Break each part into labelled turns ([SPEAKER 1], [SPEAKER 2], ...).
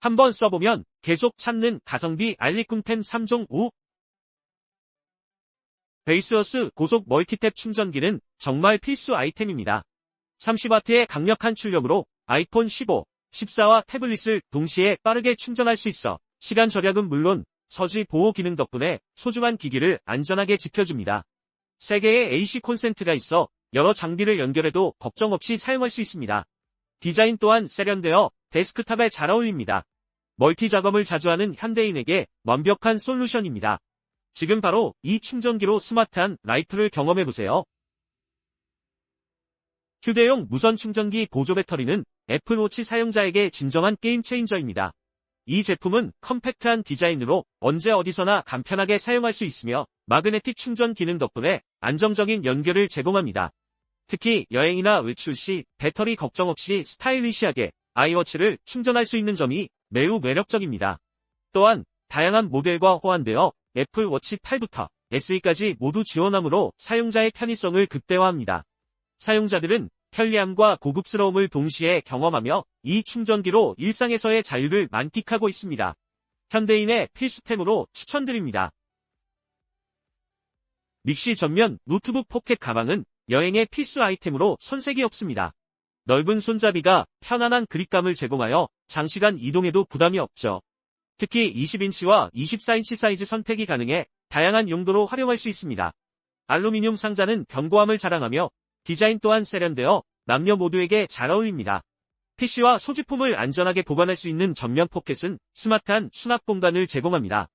[SPEAKER 1] 한번 써보면 계속 찾는 가성비 알리꿈템 3종 5. 베이스어스 고속 멀티탭 충전기는 정말 필수 아이템입니다. 30W의 강력한 출력으로 아이폰 15, 14와 태블릿을 동시에 빠르게 충전할 수 있어 시간 절약은 물론 서지 보호 기능 덕분에 소중한 기기를 안전하게 지켜줍니다. 3개의 AC 콘센트가 있어 여러 장비를 연결해도 걱정 없이 사용할 수 있습니다. 디자인 또한 세련되어 데스크탑에 잘 어울립니다. 멀티 작업을 자주 하는 현대인에게 완벽한 솔루션입니다. 지금 바로 이 충전기로 스마트한 라이프를 경험해보세요. 휴대용 무선 충전기 보조 배터리는 애플워치 사용자에게 진정한 게임 체인저입니다. 이 제품은 컴팩트한 디자인으로 언제 어디서나 간편하게 사용할 수 있으며 마그네틱 충전 기능 덕분에 안정적인 연결을 제공합니다. 특히 여행이나 외출 시 배터리 걱정 없이 스타일리시하게 아이워치를 충전할 수 있는 점이 매우 매력적입니다. 또한 다양한 모델과 호환되어 애플워치 8부터 SE까지 모두 지원하므로 사용자의 편의성을 극대화합니다. 사용자들은 편리함과 고급스러움을 동시에 경험하며 이 충전기로 일상에서의 자유를 만끽하고 있습니다. 현대인의 필수템으로 추천드립니다. 믹시 전면 노트북 포켓 가방은 여행의 필수 아이템으로 손색이 없습니다. 넓은 손잡이가 편안한 그립감을 제공하여 장시간 이동해도 부담이 없죠. 특히 20인치와 24인치 사이즈 선택이 가능해 다양한 용도로 활용할 수 있습니다. 알루미늄 상자는 견고함을 자랑하며 디자인 또한 세련되어 남녀 모두에게 잘 어울립니다. PC와 소지품을 안전하게 보관할 수 있는 전면 포켓은 스마트한 수납 공간을 제공합니다.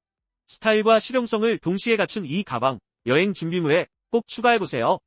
[SPEAKER 1] 스타일과 실용성을 동시에 갖춘 이 가방, 여행 준비 후에 꼭 추가해보세요.